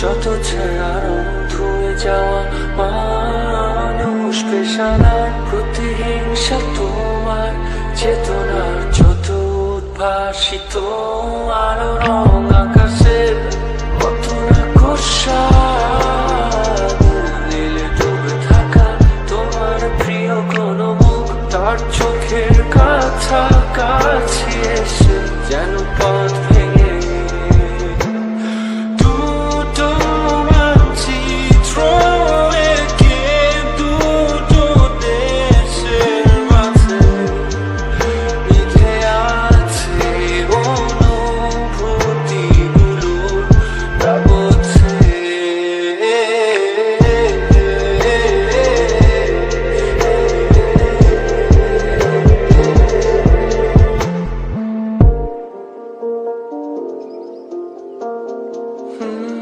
যত ছায়া ধুয়ে যাওয়া মানুষ পেশানার প্রতিহিংসা তোমার চেতনার যত উদ্ভাসিত, আলো রং আকাশের কত না কষা থাকা তোমার প্রিয় কোন মুখ, তার চোখের কাছাকাছি এসে। Mm-hmm.